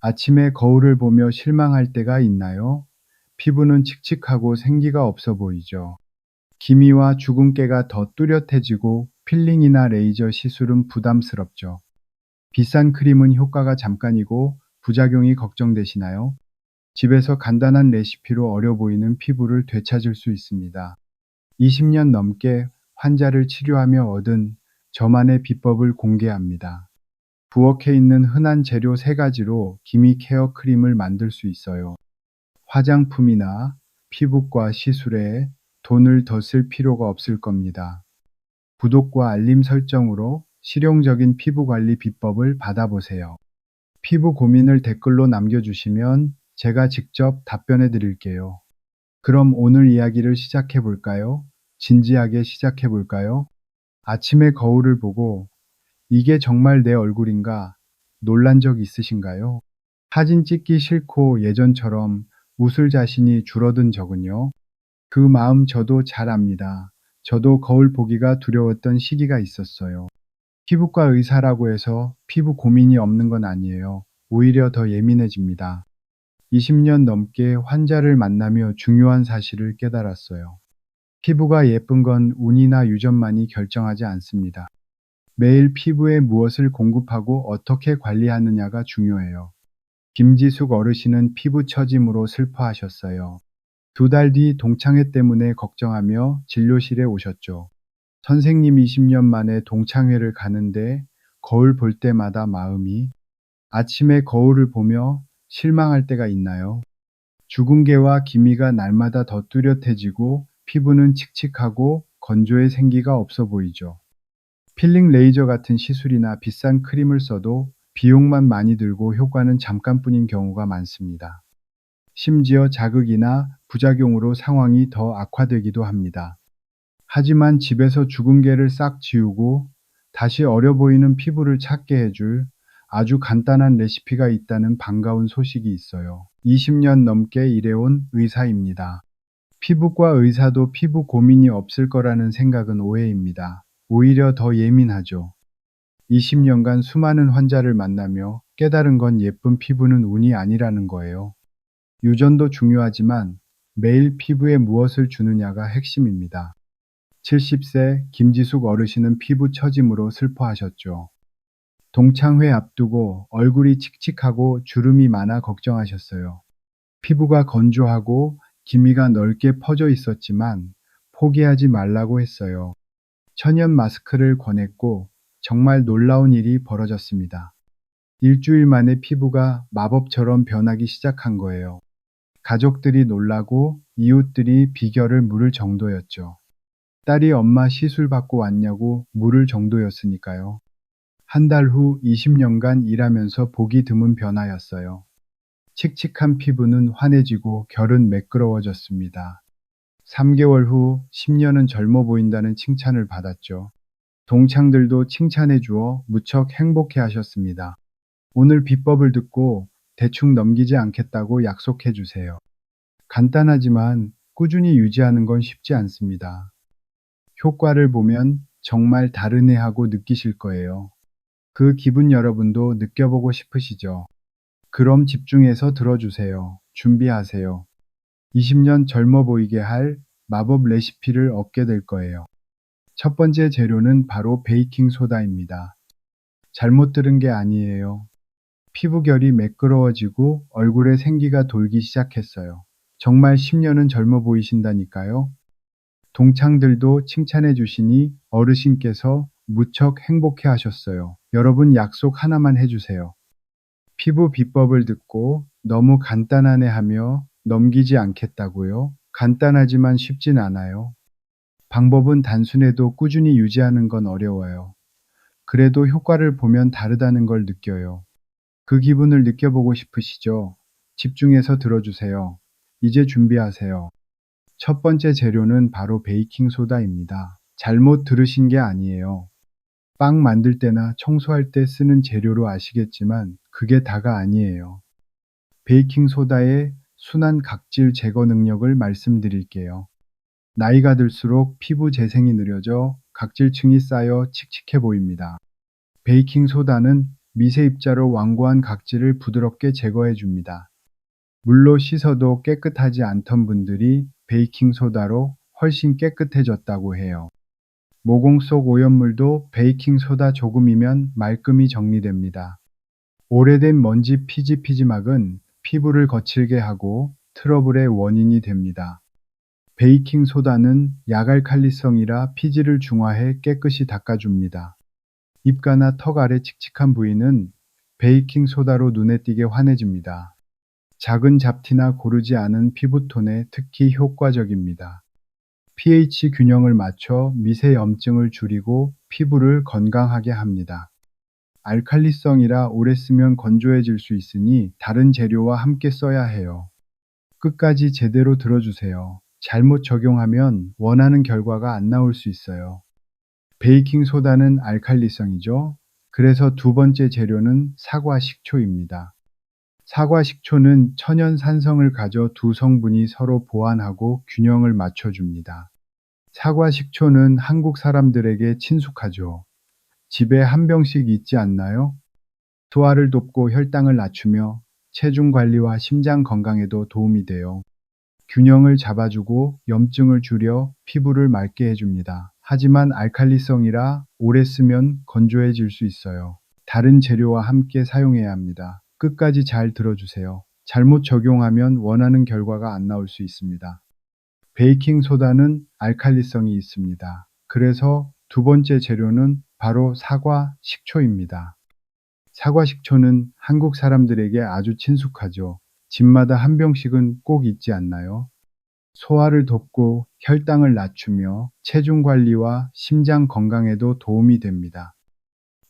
아침에 거울을 보며 실망할 때가 있나요? 피부는 칙칙하고 생기가 없어 보이죠. 기미와 주근깨가 더 뚜렷해지고 필링이나 레이저 시술은 부담스럽죠. 비싼 크림은 효과가 잠깐이고 부작용이 걱정되시나요? 집에서 간단한 레시피로 어려 보이는 피부를 되찾을 수 있습니다. 20년 넘게 환자를 치료하며 얻은 저만의 비법을 공개합니다. 부엌에 있는 흔한 재료 세 가지로 기미 케어 크림을 만들 수 있어요. 화장품이나 피부과 시술에 돈을 더 쓸 필요가 없을 겁니다. 구독과 알림 설정으로 실용적인 피부 관리 비법을 받아보세요. 피부 고민을 댓글로 남겨주시면 제가 직접 답변해 드릴게요. 그럼 오늘 이야기를 시작해 볼까요? 진지하게 시작해 볼까요? 아침에 거울을 보고 이게 정말 내 얼굴인가 놀란 적 있으신가요? 사진 찍기 싫고 예전처럼 웃을 자신이 줄어든 적은요? 그 마음 저도 잘 압니다. 저도 거울 보기가 두려웠던 시기가 있었어요. 피부과 의사라고 해서 피부 고민이 없는 건 아니에요. 오히려 더 예민해집니다. 20년 넘게 환자를 만나며 중요한 사실을 깨달았어요. 피부가 예쁜 건 운이나 유전만이 결정하지 않습니다. 매일 피부에 무엇을 공급하고 어떻게 관리하느냐가 중요해요. 김지숙 어르신은 피부 처짐으로 슬퍼하셨어요. 두 달 뒤 동창회 때문에 걱정하며 진료실에 오셨죠. 선생님 20년 만에 동창회를 가는데 거울 볼 때마다 마음이 아침에 거울을 보며 실망할 때가 있나요? 주근깨와 기미가 날마다 더 뚜렷해지고 피부는 칙칙하고 건조해 생기가 없어 보이죠. 필링 레이저 같은 시술이나 비싼 크림을 써도 비용만 많이 들고 효과는 잠깐뿐인 경우가 많습니다. 심지어 자극이나 부작용으로 상황이 더 악화되기도 합니다. 하지만 집에서 주근깨를 싹 지우고 다시 어려 보이는 피부를 찾게 해줄 아주 간단한 레시피가 있다는 반가운 소식이 있어요. 20년 넘게 일해온 의사입니다. 피부과 의사도 피부 고민이 없을 거라는 생각은 오해입니다. 오히려 더 예민하죠. 20년간 수많은 환자를 만나며 깨달은 건 예쁜 피부는 운이 아니라는 거예요. 유전도 중요하지만 매일 피부에 무엇을 주느냐가 핵심입니다. 70세 김지숙 어르신은 피부 처짐으로 슬퍼하셨죠. 동창회 앞두고 얼굴이 칙칙하고 주름이 많아 걱정하셨어요. 피부가 건조하고 기미가 넓게 퍼져 있었지만 포기하지 말라고 했어요. 천연 마스크를 권했고 정말 놀라운 일이 벌어졌습니다. 일주일 만에 피부가 마법처럼 변하기 시작한 거예요. 가족들이 놀라고 이웃들이 비결을 물을 정도였죠. 딸이 엄마 시술 받고 왔냐고 물을 정도였으니까요. 한 달 후 20년간 일하면서 보기 드문 변화였어요. 칙칙한 피부는 환해지고 결은 매끄러워졌습니다. 3개월 후 10년은 젊어 보인다는 칭찬을 받았죠. 동창들도 칭찬해 주어 무척 행복해 하셨습니다. 오늘 비법을 듣고 대충 넘기지 않겠다고 약속해 주세요. 간단하지만 꾸준히 유지하는 건 쉽지 않습니다. 효과를 보면 정말 다르네 하고 느끼실 거예요. 그 기분 여러분도 느껴보고 싶으시죠? 그럼 집중해서 들어주세요. 준비하세요. 20년 젊어 보이게 할 마법 레시피를 얻게 될 거예요. 첫 번째 재료는 바로 베이킹 소다입니다. 잘못 들은 게 아니에요. 피부결이 매끄러워지고 얼굴에 생기가 돌기 시작했어요. 정말 10년은 젊어 보이신다니까요. 동창들도 칭찬해 주시니 어르신께서 무척 행복해 하셨어요. 여러분 약속 하나만 해주세요. 피부 비법을 듣고 너무 간단하네 하며 넘기지 않겠다고요? 간단하지만 쉽진 않아요. 방법은 단순해도 꾸준히 유지하는 건 어려워요. 그래도 효과를 보면 다르다는 걸 느껴요. 그 기분을 느껴보고 싶으시죠? 집중해서 들어주세요. 이제 준비하세요. 첫 번째 재료는 바로 베이킹 소다입니다. 잘못 들으신 게 아니에요. 빵 만들 때나 청소할 때 쓰는 재료로 아시겠지만 그게 다가 아니에요. 베이킹 소다의 순한 각질 제거 능력을 말씀드릴게요. 나이가 들수록 피부 재생이 느려져 각질층이 쌓여 칙칙해 보입니다. 베이킹 소다는 미세 입자로 완고한 각질을 부드럽게 제거해 줍니다. 물로 씻어도 깨끗하지 않던 분들이 베이킹 소다로 훨씬 깨끗해졌다고 해요. 모공 속 오염물도 베이킹 소다 조금이면 말끔히 정리됩니다. 오래된 먼지 피지피지막은 피부를 거칠게 하고 트러블의 원인이 됩니다. 베이킹 소다는 약알칼리성이라 피지를 중화해 깨끗이 닦아줍니다. 입가나 턱 아래 칙칙한 부위는 베이킹 소다로 눈에 띄게 환해집니다. 작은 잡티나 고르지 않은 피부톤에 특히 효과적입니다. pH 균형을 맞춰 미세 염증을 줄이고 피부를 건강하게 합니다. 알칼리성이라 오래 쓰면 건조해질 수 있으니 다른 재료와 함께 써야 해요. 끝까지 제대로 들어주세요. 잘못 적용하면 원하는 결과가 안 나올 수 있어요. 베이킹 소다는 알칼리성이죠. 그래서 두 번째 재료는 사과 식초입니다. 사과 식초는 천연 산성을 가져 두 성분이 서로 보완하고 균형을 맞춰줍니다. 사과 식초는 한국 사람들에게 친숙하죠. 집에 한 병씩 있지 않나요? 소화를 돕고 혈당을 낮추며 체중 관리와 심장 건강에도 도움이 돼요. 균형을 잡아주고 염증을 줄여 피부를 맑게 해줍니다. 하지만 알칼리성이라 오래 쓰면 건조해질 수 있어요. 다른 재료와 함께 사용해야 합니다. 끝까지 잘 들어주세요. 잘못 적용하면 원하는 결과가 안 나올 수 있습니다. 베이킹 소다는 알칼리성이 있습니다. 그래서 두 번째 재료는 바로 사과 식초입니다. 사과 식초는 한국 사람들에게 아주 친숙하죠. 집마다 한 병씩은 꼭 있지 않나요? 소화를 돕고 혈당을 낮추며 체중 관리와 심장 건강에도 도움이 됩니다.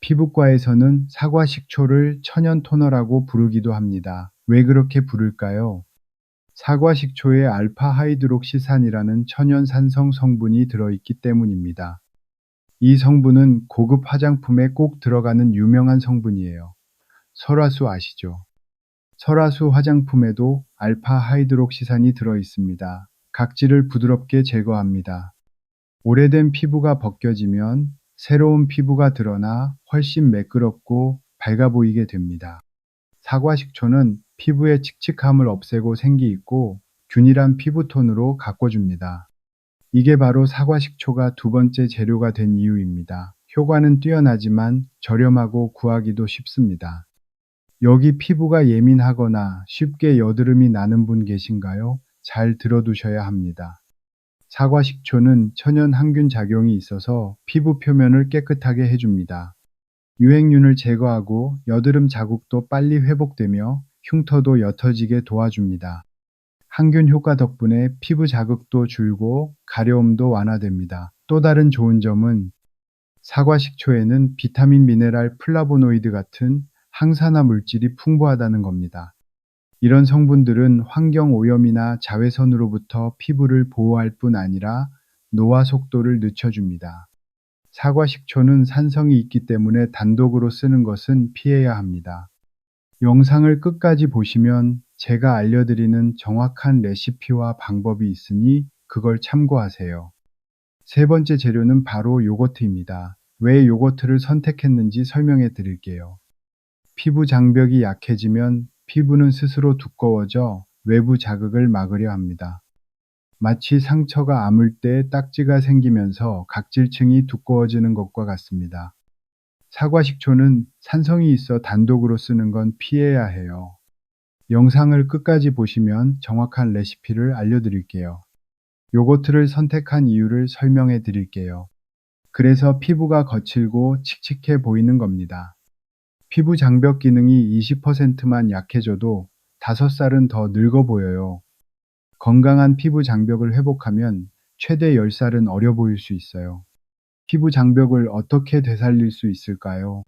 피부과에서는 사과 식초를 천연 토너라고 부르기도 합니다. 왜 그렇게 부를까요? 사과 식초에 알파 하이드록시산이라는 천연 산성 성분이 들어있기 때문입니다. 이 성분은 고급 화장품에 꼭 들어가는 유명한 성분이에요. 설화수 아시죠? 설화수 화장품에도 알파 하이드록시산이 들어 있습니다. 각질을 부드럽게 제거합니다. 오래된 피부가 벗겨지면 새로운 피부가 드러나 훨씬 매끄럽고 밝아 보이게 됩니다. 사과 식초는 피부의 칙칙함을 없애고 생기 있고 균일한 피부톤으로 가꿔줍니다. 이게 바로 사과 식초가 두 번째 재료가 된 이유입니다. 효과는 뛰어나지만 저렴하고 구하기도 쉽습니다. 여기 피부가 예민하거나 쉽게 여드름이 나는 분 계신가요? 잘 들어두셔야 합니다. 사과 식초는 천연 항균 작용이 있어서 피부 표면을 깨끗하게 해줍니다. 유행균을 제거하고 여드름 자국도 빨리 회복되며 흉터도 옅어지게 도와줍니다. 항균 효과 덕분에 피부 자극도 줄고 가려움도 완화됩니다. 또 다른 좋은 점은 사과 식초에는 비타민, 미네랄, 플라보노이드 같은 항산화 물질이 풍부하다는 겁니다. 이런 성분들은 환경 오염이나 자외선으로부터 피부를 보호할 뿐 아니라 노화 속도를 늦춰줍니다. 사과 식초는 산성이 있기 때문에 단독으로 쓰는 것은 피해야 합니다. 영상을 끝까지 보시면 제가 알려드리는 정확한 레시피와 방법이 있으니 그걸 참고하세요. 세 번째 재료는 바로 요거트입니다. 왜 요거트를 선택했는지 설명해 드릴게요. 피부 장벽이 약해지면 피부는 스스로 두꺼워져 외부 자극을 막으려 합니다. 마치 상처가 아물 때 딱지가 생기면서 각질층이 두꺼워지는 것과 같습니다. 사과 식초는 산성이 있어 단독으로 쓰는 건 피해야 해요. 영상을 끝까지 보시면 정확한 레시피를 알려드릴게요. 요거트를 선택한 이유를 설명해 드릴게요. 그래서 피부가 거칠고 칙칙해 보이는 겁니다. 피부 장벽 기능이 20%만 약해져도 5살은 더 늙어 보여요. 건강한 피부 장벽을 회복하면 최대 10살은 어려 보일 수 있어요. 피부 장벽을 어떻게 되살릴 수 있을까요?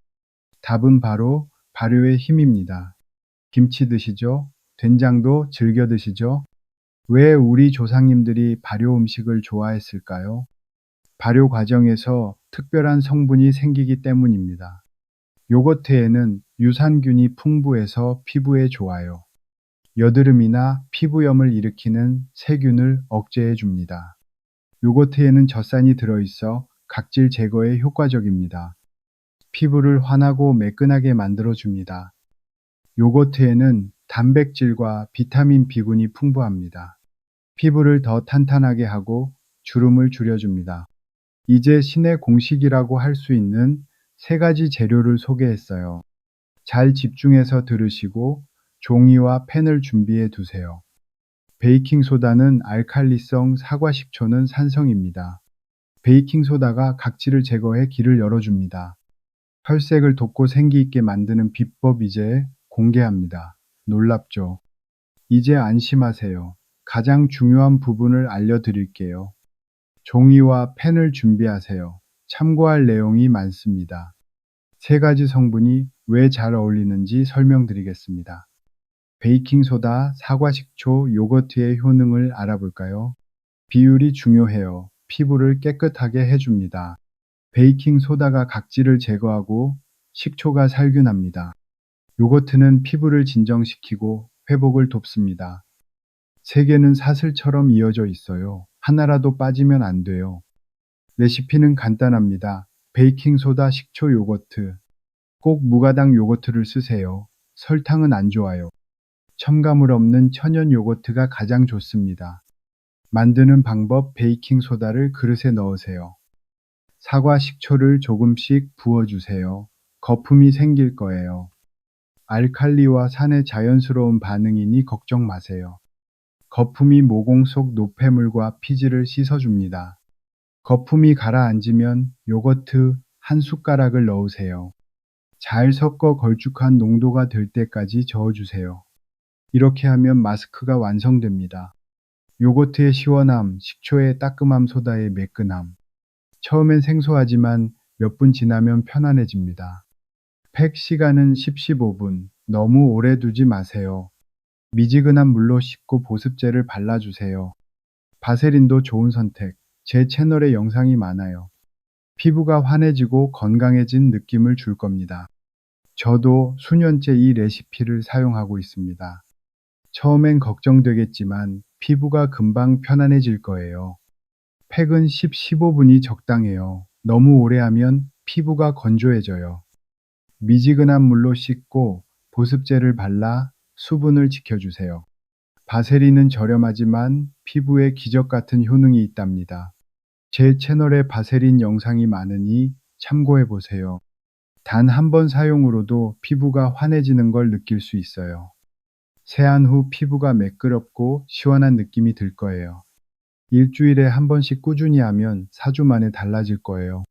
답은 바로 발효의 힘입니다. 김치 드시죠? 된장도 즐겨 드시죠? 왜 우리 조상님들이 발효 음식을 좋아했을까요? 발효 과정에서 특별한 성분이 생기기 때문입니다. 요거트에는 유산균이 풍부해서 피부에 좋아요. 여드름이나 피부염을 일으키는 세균을 억제해 줍니다. 요거트에는 젖산이 들어있어 각질 제거에 효과적입니다. 피부를 환하고 매끈하게 만들어줍니다. 요거트에는 단백질과 비타민 B군이 풍부합니다. 피부를 더 탄탄하게 하고 주름을 줄여줍니다. 이제 신의 공식이라고 할 수 있는 세 가지 재료를 소개했어요. 잘 집중해서 들으시고 종이와 펜을 준비해 두세요. 베이킹소다는 알칼리성, 사과 식초는 산성입니다. 베이킹소다가 각질을 제거해 길을 열어줍니다. 혈색을 돋고 생기 있게 만드는 비법 이제 공개합니다. 놀랍죠? 이제 안심하세요. 가장 중요한 부분을 알려드릴게요. 종이와 펜을 준비하세요. 참고할 내용이 많습니다. 세 가지 성분이 왜 잘 어울리는지 설명드리겠습니다. 베이킹소다, 사과식초, 요거트의 효능을 알아볼까요? 비율이 중요해요. 피부를 깨끗하게 해줍니다. 베이킹소다가 각질을 제거하고 식초가 살균합니다. 요거트는 피부를 진정시키고 회복을 돕습니다. 세 개는 사슬처럼 이어져 있어요. 하나라도 빠지면 안 돼요. 레시피는 간단합니다. 베이킹소다, 식초, 요거트. 꼭 무가당 요거트를 쓰세요. 설탕은 안 좋아요. 첨가물 없는 천연 요거트가 가장 좋습니다. 만드는 방법 베이킹 소다를 그릇에 넣으세요. 사과 식초를 조금씩 부어주세요. 거품이 생길 거예요. 알칼리와 산의 자연스러운 반응이니 걱정 마세요. 거품이 모공 속 노폐물과 피지를 씻어줍니다. 거품이 가라앉으면 요거트 한 숟가락을 넣으세요. 잘 섞어 걸쭉한 농도가 될 때까지 저어주세요. 이렇게 하면 마스크가 완성됩니다. 요거트의 시원함, 식초의 따끔함, 소다의 매끈함. 처음엔 생소하지만 몇 분 지나면 편안해집니다. 팩 시간은 10-15분. 너무 오래 두지 마세요. 미지근한 물로 씻고 보습제를 발라주세요. 바세린도 좋은 선택. 제 채널에 영상이 많아요. 피부가 환해지고 건강해진 느낌을 줄 겁니다. 저도 수년째 이 레시피를 사용하고 있습니다. 처음엔 걱정되겠지만 피부가 금방 편안해질 거예요. 팩은 10, 15분이 적당해요. 너무 오래 하면 피부가 건조해져요. 미지근한 물로 씻고 보습제를 발라 수분을 지켜주세요. 바세린은 저렴하지만 피부에 기적 같은 효능이 있답니다. 제 채널에 바세린 영상이 많으니 참고해 보세요. 단 한 번 사용으로도 피부가 환해지는 걸 느낄 수 있어요. 세안 후 피부가 매끄럽고 시원한 느낌이 들 거예요. 일주일에 한 번씩 꾸준히 하면 4주 만에 달라질 거예요.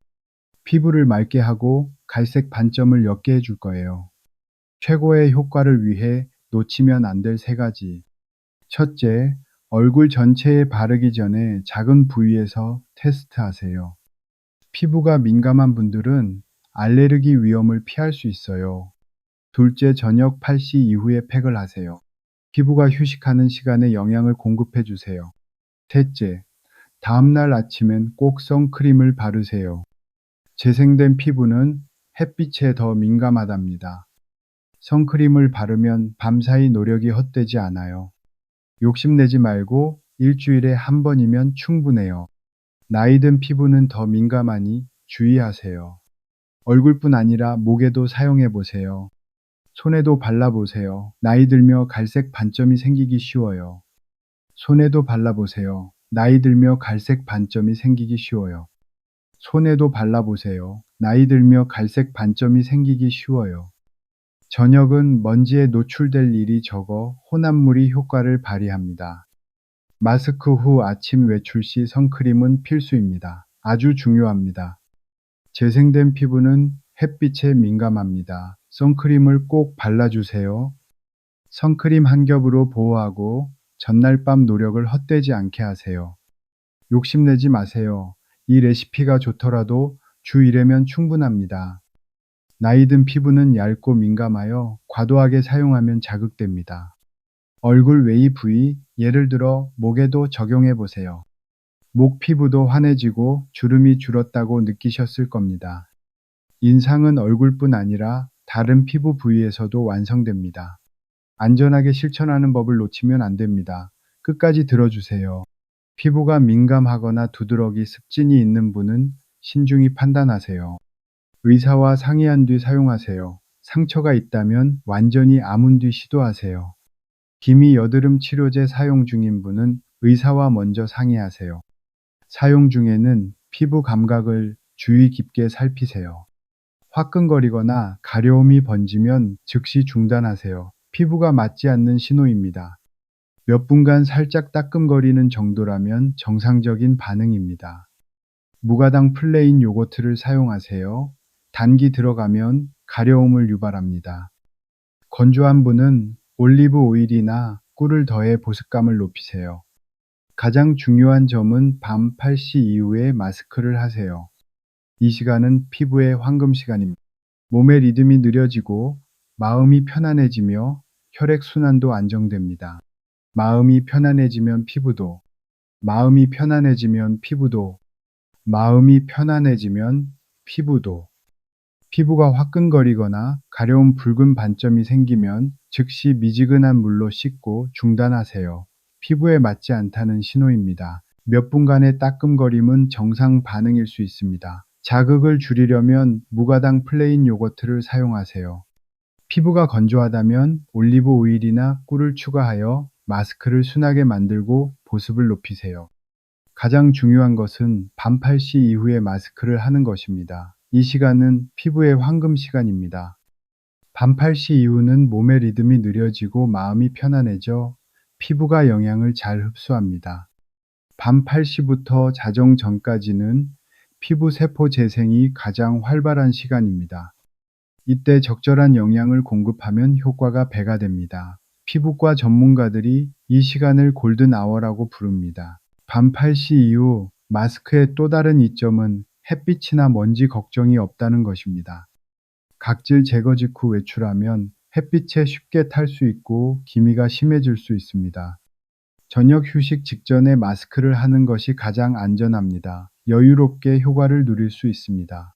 피부를 맑게 하고 갈색 반점을 옅게 해줄 거예요. 최고의 효과를 위해 놓치면 안 될 세 가지. 첫째, 얼굴 전체에 바르기 전에 작은 부위에서 테스트하세요. 피부가 민감한 분들은 알레르기 위험을 피할 수 있어요. 둘째, 저녁 8시 이후에 팩을 하세요. 피부가 휴식하는 시간에 영양을 공급해 주세요. 셋째, 다음날 아침엔 꼭 선크림을 바르세요. 재생된 피부는 햇빛에 더 민감하답니다. 선크림을 바르면 밤사이 노력이 헛되지 않아요. 욕심내지 말고 일주일에 한 번이면 충분해요. 나이 든 피부는 더 민감하니 주의하세요. 얼굴뿐 아니라 목에도 사용해 보세요. 손에도 발라보세요. 나이 들며 갈색 반점이 생기기 쉬워요. 손에도 발라보세요. 나이 들며 갈색 반점이 생기기 쉬워요. 손에도 발라보세요. 나이 들며 갈색 반점이 생기기 쉬워요. 저녁은 먼지에 노출될 일이 적어 혼합물이 효과를 발휘합니다. 마스크 후 아침 외출 시 선크림은 필수입니다. 아주 중요합니다. 재생된 피부는 햇빛에 민감합니다. 선크림을 꼭 발라주세요. 선크림 한 겹으로 보호하고 전날 밤 노력을 헛되지 않게 하세요. 욕심내지 마세요. 이 레시피가 좋더라도 주 1회면 충분합니다. 나이 든 피부는 얇고 민감하여 과도하게 사용하면 자극됩니다. 얼굴 외의 부위, 예를 들어 목에도 적용해 보세요. 목 피부도 환해지고 주름이 줄었다고 느끼셨을 겁니다. 인상은 얼굴뿐 아니라 다른 피부 부위에서도 완성됩니다. 안전하게 실천하는 법을 놓치면 안 됩니다. 끝까지 들어주세요. 피부가 민감하거나 두드러기 습진이 있는 분은 신중히 판단하세요. 의사와 상의한 뒤 사용하세요. 상처가 있다면 완전히 아문 뒤 시도하세요. 기미 여드름 치료제 사용 중인 분은 의사와 먼저 상의하세요. 사용 중에는 피부 감각을 주의 깊게 살피세요. 화끈거리거나 가려움이 번지면 즉시 중단하세요. 피부가 맞지 않는 신호입니다. 몇 분간 살짝 따끔거리는 정도라면 정상적인 반응입니다. 무가당 플레인 요거트를 사용하세요. 단기 들어가면 가려움을 유발합니다. 건조한 분은 올리브 오일이나 꿀을 더해 보습감을 높이세요. 가장 중요한 점은 밤 8시 이후에 마스크를 하세요. 이 시간은 피부의 황금 시간입니다. 몸의 리듬이 느려지고 마음이 편안해지며 혈액순환도 안정됩니다. 마음이 편안해지면 피부도, 마음이 편안해지면 피부도, 마음이 편안해지면 피부도. 피부가 화끈거리거나 가려운 붉은 반점이 생기면 즉시 미지근한 물로 씻고 중단하세요. 피부에 맞지 않다는 신호입니다. 몇 분간의 따끔거림은 정상 반응일 수 있습니다. 자극을 줄이려면 무가당 플레인 요거트를 사용하세요. 피부가 건조하다면 올리브 오일이나 꿀을 추가하여 마스크를 순하게 만들고 보습을 높이세요. 가장 중요한 것은 밤 8시 이후에 마스크를 하는 것입니다. 이 시간은 피부의 황금 시간입니다. 밤 8시 이후는 몸의 리듬이 느려지고 마음이 편안해져 피부가 영양을 잘 흡수합니다. 밤 8시부터 자정 전까지는 피부 세포 재생이 가장 활발한 시간입니다. 이때 적절한 영양을 공급하면 효과가 배가 됩니다. 피부과 전문가들이 이 시간을 골든 아워라고 부릅니다. 밤 8시 이후 마스크의 또 다른 이점은 햇빛이나 먼지 걱정이 없다는 것입니다. 각질 제거 직후 외출하면 햇빛에 쉽게 탈 수 있고 기미가 심해질 수 있습니다. 저녁 휴식 직전에 마스크를 하는 것이 가장 안전합니다. 여유롭게 효과를 누릴 수 있습니다.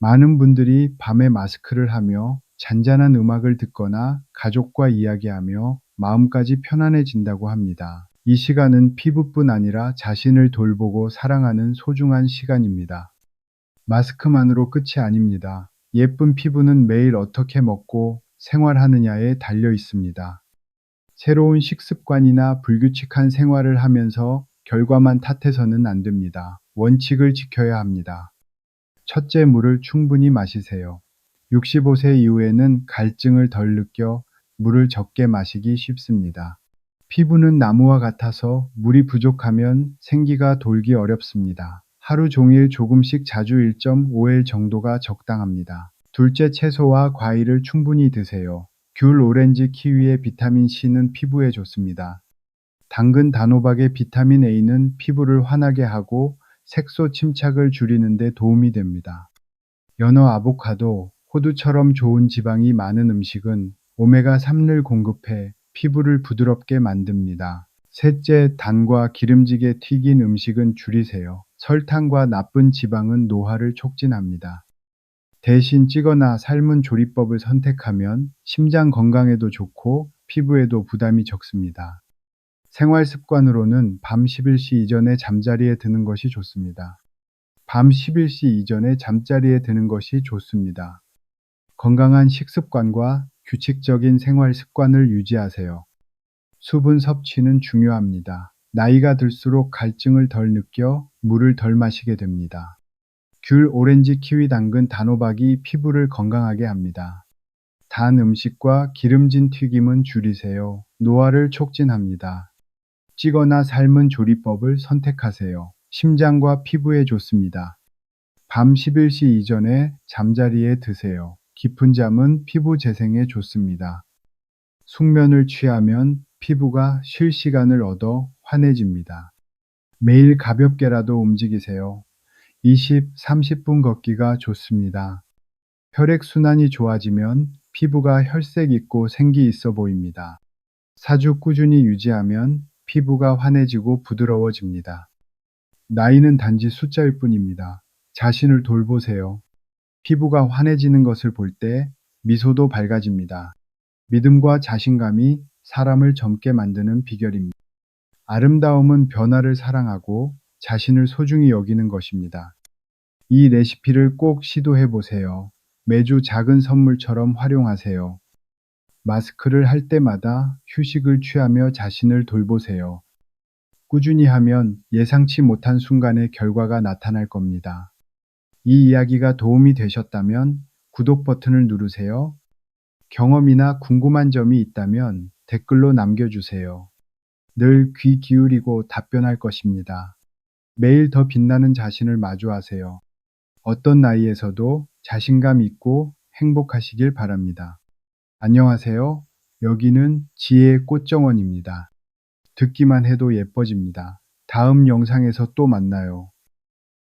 많은 분들이 밤에 마스크를 하며 잔잔한 음악을 듣거나 가족과 이야기하며 마음까지 편안해진다고 합니다. 이 시간은 피부뿐 아니라 자신을 돌보고 사랑하는 소중한 시간입니다. 마스크만으로 끝이 아닙니다. 예쁜 피부는 매일 어떻게 먹고 생활하느냐에 달려 있습니다. 새로운 식습관이나 불규칙한 생활을 하면서 결과만 탓해서는 안 됩니다. 원칙을 지켜야 합니다. 첫째, 물을 충분히 마시세요. 65세 이후에는 갈증을 덜 느껴 물을 적게 마시기 쉽습니다. 피부는 나무와 같아서 물이 부족하면 생기가 돌기 어렵습니다. 하루 종일 조금씩 자주 1.5일 정도가 적당합니다. 둘째, 채소와 과일을 충분히 드세요. 귤, 오렌지, 키위의 비타민 C는 피부에 좋습니다. 당근, 단호박의 비타민 A는 피부를 환하게 하고 색소 침착을 줄이는 데 도움이 됩니다. 연어, 아보카도, 호두처럼 좋은 지방이 많은 음식은 오메가3를 공급해 피부를 부드럽게 만듭니다. 셋째, 단과 기름지게 튀긴 음식은 줄이세요. 설탕과 나쁜 지방은 노화를 촉진합니다. 대신 찌거나 삶은 조리법을 선택하면 심장 건강에도 좋고 피부에도 부담이 적습니다. 생활 습관으로는 밤 11시 이전에 잠자리에 드는 것이 좋습니다. 밤 11시 이전에 잠자리에 드는 것이 좋습니다. 건강한 식습관과 규칙적인 생활 습관을 유지하세요. 수분 섭취는 중요합니다. 나이가 들수록 갈증을 덜 느껴 물을 덜 마시게 됩니다. 귤, 오렌지, 키위, 당근, 단호박이 피부를 건강하게 합니다. 단 음식과 기름진 튀김은 줄이세요. 노화를 촉진합니다. 찌거나 삶은 조리법을 선택하세요. 심장과 피부에 좋습니다. 밤 11시 이전에 잠자리에 드세요. 깊은 잠은 피부 재생에 좋습니다. 숙면을 취하면 피부가 쉴 시간을 얻어 환해집니다. 매일 가볍게라도 움직이세요. 20, 30분 걷기가 좋습니다. 혈액순환이 좋아지면 피부가 혈색 있고 생기 있어 보입니다. 4주 꾸준히 유지하면 피부가 환해지고 부드러워집니다. 나이는 단지 숫자일 뿐입니다. 자신을 돌보세요. 피부가 환해지는 것을 볼 때 미소도 밝아집니다. 믿음과 자신감이 사람을 젊게 만드는 비결입니다. 아름다움은 변화를 사랑하고 자신을 소중히 여기는 것입니다. 이 레시피를 꼭 시도해 보세요. 매주 작은 선물처럼 활용하세요. 마스크를 할 때마다 휴식을 취하며 자신을 돌보세요. 꾸준히 하면 예상치 못한 순간에 결과가 나타날 겁니다. 이 이야기가 도움이 되셨다면 구독 버튼을 누르세요. 경험이나 궁금한 점이 있다면 댓글로 남겨주세요. 늘 귀 기울이고 답변할 것입니다. 매일 더 빛나는 자신을 마주하세요. 어떤 나이에서도 자신감 있고 행복하시길 바랍니다. 안녕하세요. 여기는 지혜의 꽃정원입니다. 듣기만 해도 예뻐집니다. 다음 영상에서 또 만나요.